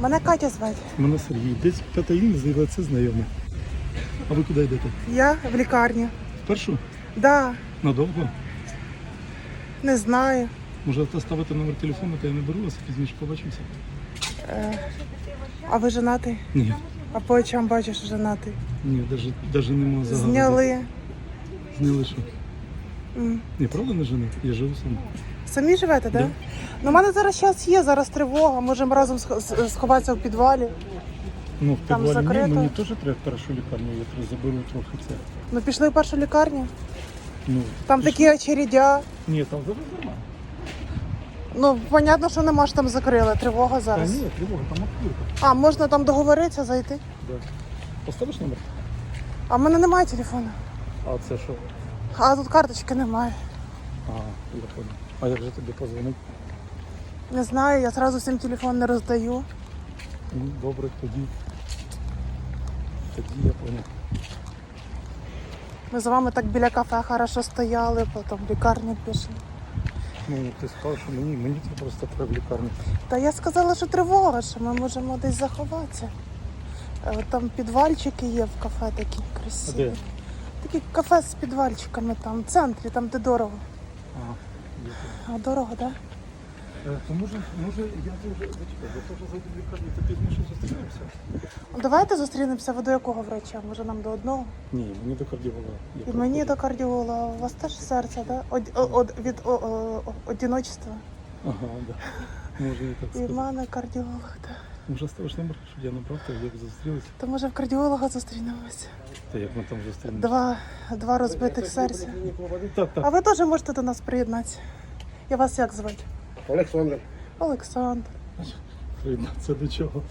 Мене Катя звати. Мене Сергій. Десь п'ята ім'я з'явилося знайоме. А ви куди йдете? Я в лікарні. Першу? Да, Надовго? не знаю. Може ставити номер телефону, то я не беру вас, а пізніше побачимося. А ви женатий? Ні, А по очам бачиш, женатий. ні, навіть, навіть нема загадки. Зняли. Зняли що? М. Ні, правда не женив? Я живу сам. Самі живете, так? Да? Да. Ну, у мене зараз час є, зараз тривога. Можемо разом сх- сховатися в підвалі. Ну, в Там підвалі закрито. ні, мені теж треба в першу лікарню, я трохи заберу трохи це. Ми пішли в першу лікарню. Ну, Там такі очередя. ні, там зараз нормально. Ну, понятно, що нема ж там закрили. Тривога Та зараз. ні, тривога, там відкрито. А, можна там договоритися, зайти. Да. Поставиш номер? А в мене немає телефону. А це що? А тут карточки немає. А, я понял. А як же тобі позвонити? Не знаю, я зразу всім телефон не роздаю. Ну, добре, тоді. Тоді я понял. Ми з вами так біля кафе хорошо стояли, потім в лікарню пішли. Ну, ти сказав, що мені, мені це просто треба в лікарню. Та я сказала, що тривога, що ми можемо десь заховатися. Е, Там підвальчики є в кафе такі красиві. А де? Такі кафе з підвальчиками там, в центрі, там де дорого. Ага. А дорого, так? Е, То може, може, я вже зачекай, я теж зайду в лікарню, то пізніше зустрінемося. Давайте зустрінемося. Ви до якого врача? Може нам до одного? Ні, мені до кардіолога. Я І мені до кардіолога. У вас теж серце, так? Од, од, від о, о, о. Ага, да. Може, я так І в мене кардіолог, так. Може, ставиш номер, щоб я набрав, то як зустрілися. То може в кардіолога зустрінемося. Та як ми там зустрінемося? Два, два розбитих серця. Так, так. А ви теж можете до нас приєднатися. Я вас як звати? Олександр. Олександр. Це до чого?